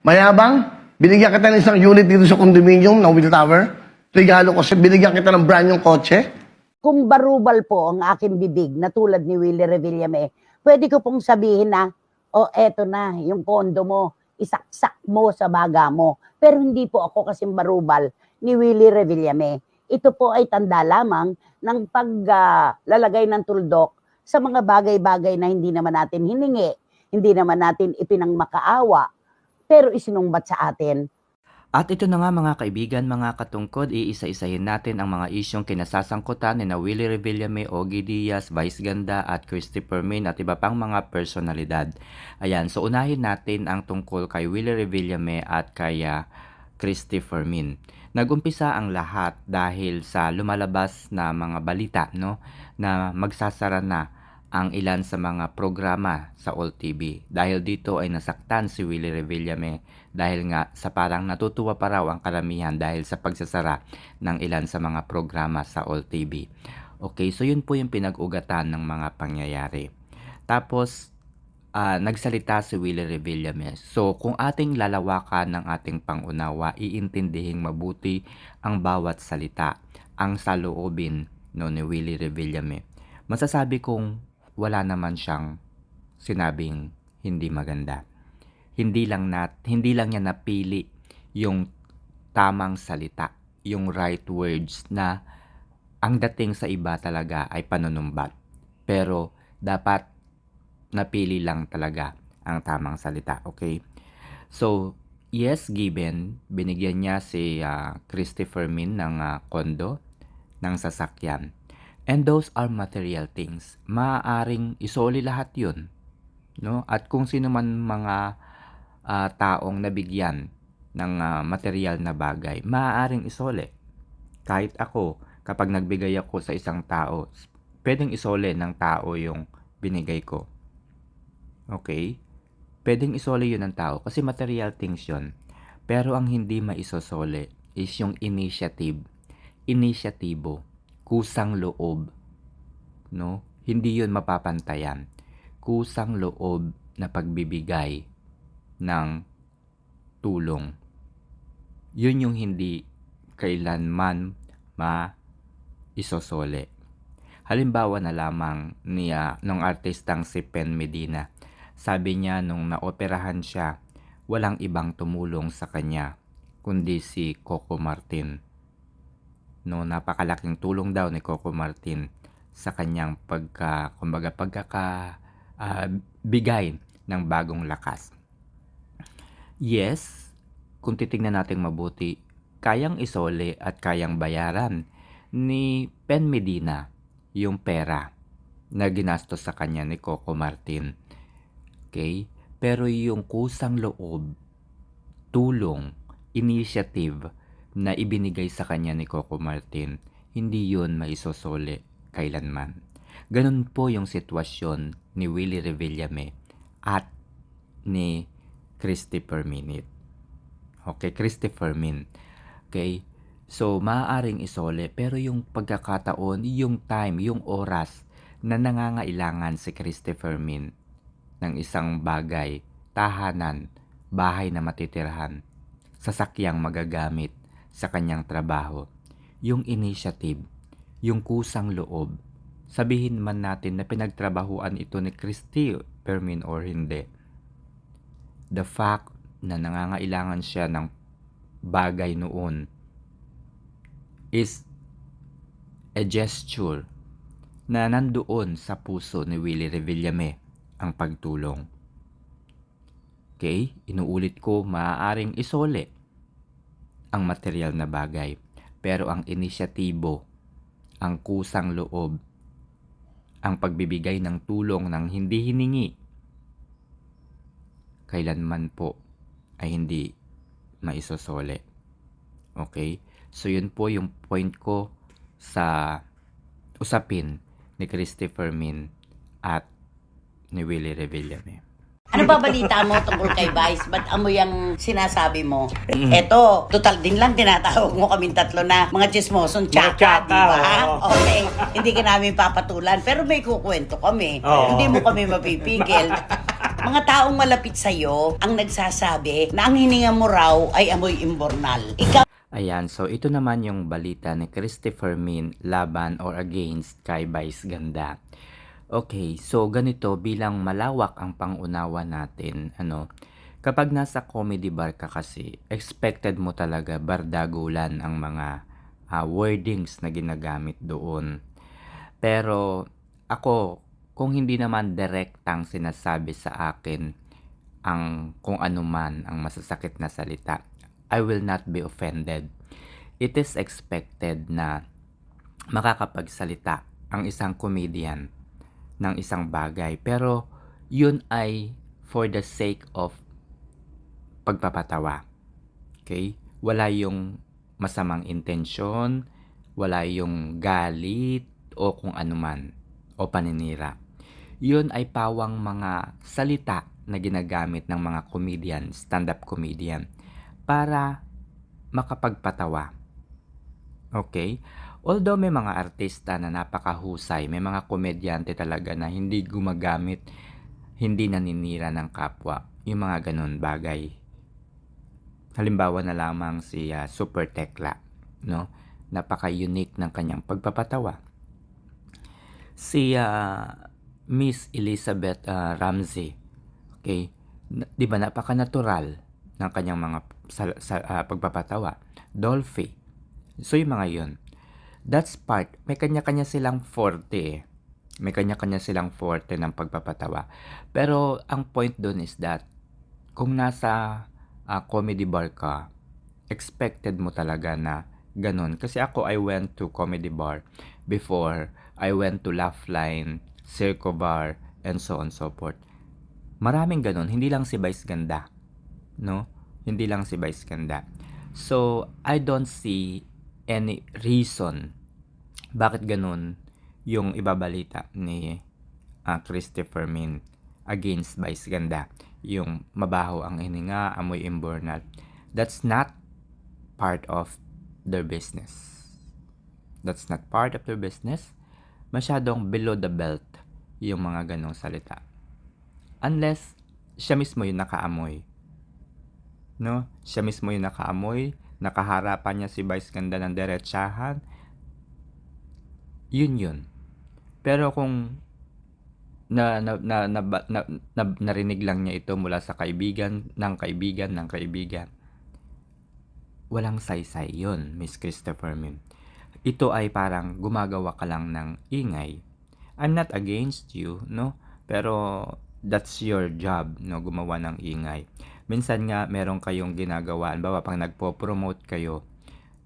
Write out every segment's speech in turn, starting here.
Mayabang, binigyan kita ng isang unit dito sa condominium ng Will Tower. Regalo ko binigyan kita ng brand yung kotse. Kung barubal po ang aking bibig na tulad ni Willie Revillame, pwede ko pong sabihin na, o oh, eto na, yung kondo mo, isaksak mo sa baga mo. Pero hindi po ako kasing barubal ni Willie Revillame. Ito po ay tanda lamang ng paglalagay ng tuldok sa mga bagay-bagay na hindi naman natin hiningi, hindi naman natin ipinangmakaawa, pero isinumbat sa atin At ito na nga mga kaibigan, mga katungkod, iisa-isahin natin ang mga isyong kinasasangkutan ni na Willie Revillame, Ogie Diaz, Vice Ganda at Christopher Min at iba pang mga personalidad. Ayan, so unahin natin ang tungkol kay Willie Revillame at kay ah, Christopher Min. Nagumpisa ang lahat dahil sa lumalabas na mga balita no na magsasara na ang ilan sa mga programa sa All TV. Dahil dito ay nasaktan si Willie Revillame dahil nga sa parang natutuwa pa raw ang karamihan dahil sa pagsasara ng ilan sa mga programa sa All TV. Okay, so yun po yung pinag-ugatan ng mga pangyayari. Tapos, ah, nagsalita si Willie Revillame. So, kung ating lalawakan ng ating pangunawa, iintindihing mabuti ang bawat salita, ang saloobin no, ni Willie Revillame. Masasabi kong wala naman siyang sinabing hindi maganda. Hindi lang nat, hindi lang niya napili yung tamang salita, yung right words na ang dating sa iba talaga ay panunumbat. Pero dapat napili lang talaga ang tamang salita, okay? So, yes, given, binigyan niya si ah, Christopher Min ng ah, kondo, ng sasakyan. And those are material things. Maaaring isoli lahat yun. No? At kung sino man mga ah, taong nabigyan ng ah, material na bagay, maaaring isole. Kahit ako, kapag nagbigay ako sa isang tao, pwedeng isole ng tao yung binigay ko. Okay? Pwedeng isole yun ng tao kasi material things yun. Pero ang hindi maisosole is yung initiative. Inisyatibo. Kusang loob. No? Hindi yun mapapantayan. Kusang loob na pagbibigay ng tulong. Yun yung hindi kailanman ma-isosole. Halimbawa na lamang niya nung artistang si Pen Medina. Sabi niya nung naoperahan siya, walang ibang tumulong sa kanya kundi si Coco Martin. No, napakalaking tulong daw ni Coco Martin sa kanyang pagka, kumbaga pagkaka ah, bigay ng bagong lakas. Yes, kung titingnan natin mabuti, kayang isole at kayang bayaran ni Pen Medina yung pera na ginastos sa kanya ni Coco Martin. Okay? Pero yung kusang loob, tulong, initiative na ibinigay sa kanya ni Coco Martin, hindi yun maisosole kailanman. Ganun po yung sitwasyon ni Willie Revillame at ni Christopher Minute. Okay, Christopher Min. Okay? So, maaaring isole, pero yung pagkakataon, yung time, yung oras na nangangailangan si Christopher Min ng isang bagay, tahanan, bahay na matitirahan, sasakyang magagamit sa kanyang trabaho, yung initiative, yung kusang loob, sabihin man natin na pinagtrabahuan ito ni Christy Permin or hindi. The fact na nangangailangan siya ng bagay noon is a gesture na nandoon sa puso ni Willie Revillame ang pagtulong. Okay? Inuulit ko, maaaring isole ang material na bagay. Pero ang inisyatibo, ang kusang loob, ang pagbibigay ng tulong ng hindi hiningi, kailanman po ay hindi maisosole. Okay? So yun po yung point ko sa usapin ni Christopher Min at ni Willie Revillame. Ano ba balita mo tungkol kay Vice? Ba't amo yung sinasabi mo? Eto, total din lang tinatawag mo kaming tatlo na mga chismosong Mga tsaka, tsaka, di ba? oo. Okay, hindi ka namin papatulan. Pero may kukwento kami. Oo. Hindi mo kami mapipigil. Mga taong malapit sa'yo ang nagsasabi na ang hininga mo raw ay amoy imbornal. Ikaw Ayan, so ito naman yung balita ni Christopher Min laban or against kay Vice Ganda. Okay, so ganito bilang malawak ang pangunawa natin, ano, kapag nasa comedy bar ka kasi, expected mo talaga bardagulan ang mga ah, wordings na ginagamit doon. Pero ako, kung hindi naman direktang sinasabi sa akin ang kung ano man ang masasakit na salita, I will not be offended. It is expected na makakapagsalita ang isang comedian ng isang bagay. Pero yun ay for the sake of pagpapatawa. Okay? Wala yung masamang intensyon, wala yung galit o kung ano man o paninira. Yun ay pawang mga salita na ginagamit ng mga comedian, stand-up comedian para makapagpatawa. Okay? Although may mga artista na napakahusay, may mga komedyante talaga na hindi gumagamit, hindi naninira ng kapwa. Yung mga ganun bagay. Halimbawa na lamang si ah, Super Tekla, no? Napaka-unique ng kanyang pagpapatawa. Si ah, Miss Elizabeth ah, Ramsey, okay? 'Di ba napaka-natural ng kanyang mga sa, sa- ah, pagpapatawa. Dolphy. So yung mga yun. That's part. May kanya-kanya silang forte. May kanya-kanya silang forte ng pagpapatawa. Pero ang point doon is that kung nasa ah, comedy bar ka, expected mo talaga na ganun. Kasi ako, I went to comedy bar before. I went to Laugh Line, Circo Bar, and so on so forth. Maraming ganun. Hindi lang si Vice Ganda. No? Hindi lang si Vice Ganda. So, I don't see any reason bakit ganun yung ibabalita ni ah, Christopher Min against Vice Ganda. Yung mabaho ang hininga, amoy imbornal. That's not part of their business. That's not part of their business. Masyadong below the belt yung mga ganong salita. Unless siya mismo yung nakaamoy. No? Siya mismo yung nakaamoy, nakaharapan niya si Vice Ganda ng derechahan. Yun yun. Pero kung na, na, na, na, na, na, narinig lang niya ito mula sa kaibigan, ng kaibigan, ng kaibigan, walang saysay yun, Miss Christopher Min. Ito ay parang gumagawa ka lang ng ingay. I'm not against you, no? Pero that's your job, no? Gumawa ng ingay. Minsan nga meron kayong ginagawa, bawa pang nagpo-promote kayo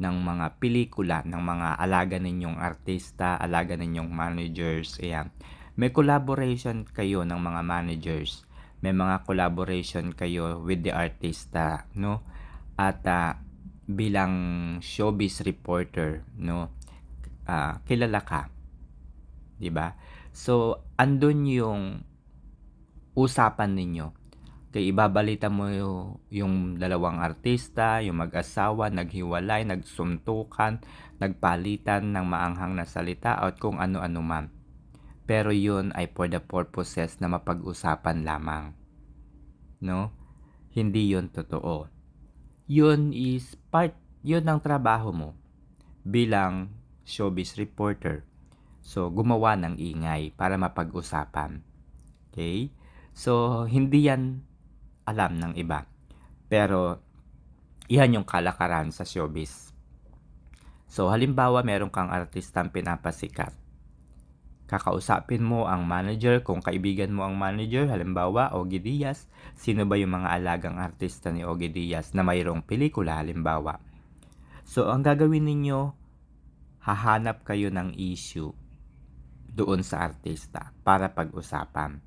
ng mga pelikula, ng mga alaga ninyong artista, alaga ninyong managers, ayan. May collaboration kayo ng mga managers. May mga collaboration kayo with the artista, no? At ah, bilang showbiz reporter, no? ah, kilala ka. 'Di ba? So, andun yung usapan ninyo. Kaya ibabalita mo yung, dalawang artista, yung mag-asawa, naghiwalay, nagsuntukan, nagpalitan ng maanghang na salita at kung ano-ano man. Pero yun ay for the purposes na mapag-usapan lamang. No? Hindi yun totoo. Yun is part, yun ang trabaho mo bilang showbiz reporter. So, gumawa ng ingay para mapag-usapan. Okay? So, hindi yan alam ng iba. Pero, yan yung kalakaran sa showbiz. So, halimbawa, meron kang artistang pinapasikat. Kakausapin mo ang manager, kung kaibigan mo ang manager, halimbawa, Ogie Diaz, sino ba yung mga alagang artista ni Ogie Diaz na mayroong pelikula, halimbawa. So, ang gagawin ninyo, hahanap kayo ng issue doon sa artista para pag-usapan.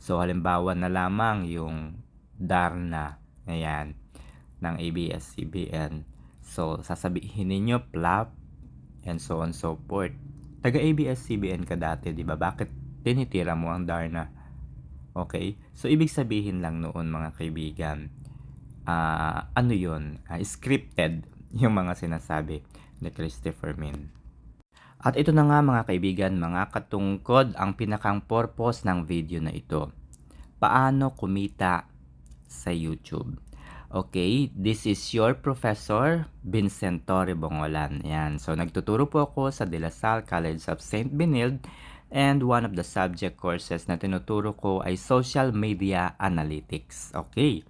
So, halimbawa na lamang yung Darna, ayan, ng ABS-CBN. So, sasabihin ninyo, plop, and so on so forth. Taga ABS-CBN ka dati, di ba? Bakit tinitira mo ang Darna? Okay? So, ibig sabihin lang noon, mga kaibigan, ah ano yun? Ah, scripted yung mga sinasabi ni Christopher Min. At ito na nga mga kaibigan, mga katungkod, ang pinakang purpose ng video na ito. paano kumita sa YouTube. Okay, this is your professor, Vincent Torre Bongolan. Yan. So, nagtuturo po ako sa De La Salle College of St. Benilde and one of the subject courses na tinuturo ko ay Social Media Analytics. Okay.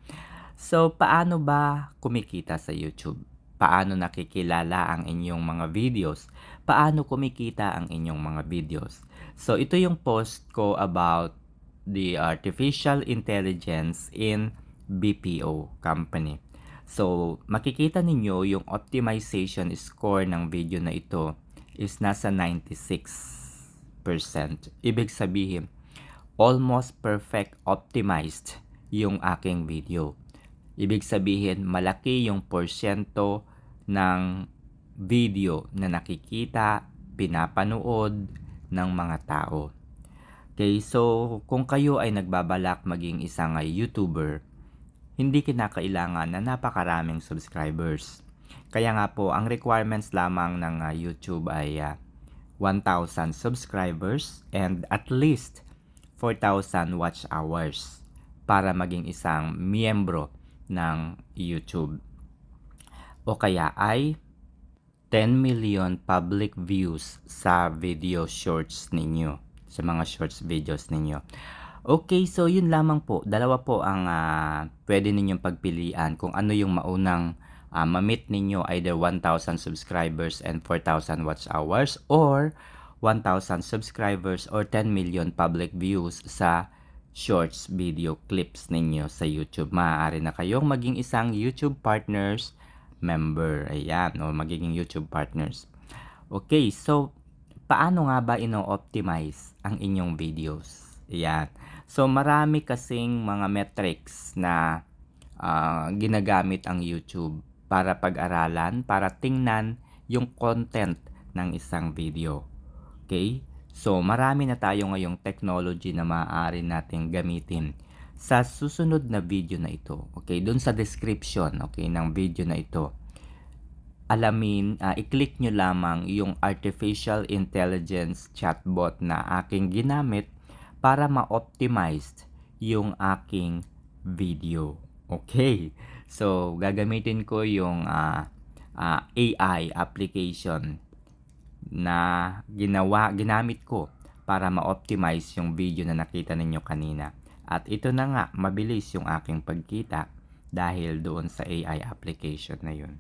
So, paano ba kumikita sa YouTube? Paano nakikilala ang inyong mga videos? Paano kumikita ang inyong mga videos? So, ito yung post ko about the artificial intelligence in BPO company. So, makikita ninyo yung optimization score ng video na ito is nasa 96%. Ibig sabihin, almost perfect optimized yung aking video. Ibig sabihin, malaki yung porsyento ng video na nakikita, pinapanood ng mga tao. Okay, so kung kayo ay nagbabalak maging isang YouTuber, hindi kinakailangan na napakaraming subscribers. Kaya nga po, ang requirements lamang ng uh, YouTube ay uh, 1,000 subscribers and at least 4,000 watch hours para maging isang miyembro ng YouTube. O kaya ay 10 million public views sa video shorts ninyo, sa mga shorts videos ninyo. Okay, so yun lamang po. Dalawa po ang ah, pwede ninyong pagpilian kung ano yung maunang ah, ma-meet ninyo either 1,000 subscribers and 4,000 watch hours or 1,000 subscribers or 10 million public views sa shorts video clips ninyo sa YouTube. Maaari na kayong maging isang YouTube partners member. Ayan, o magiging YouTube partners. Okay, so paano nga ba ino-optimize ang inyong videos? Ayan. So marami kasing mga metrics na ah, ginagamit ang YouTube para pag-aralan, para tingnan yung content ng isang video. Okay? So marami na tayo ngayong technology na maaari nating gamitin sa susunod na video na ito. Okay, doon sa description, okay, ng video na ito. Alamin, ah, i-click nyo lamang yung artificial intelligence chatbot na aking ginamit para ma-optimize yung aking video. Okay. So, gagamitin ko yung ah, ah, AI application na ginawa ginamit ko para ma-optimize yung video na nakita ninyo kanina. At ito na nga, mabilis yung aking pagkita dahil doon sa AI application na yun.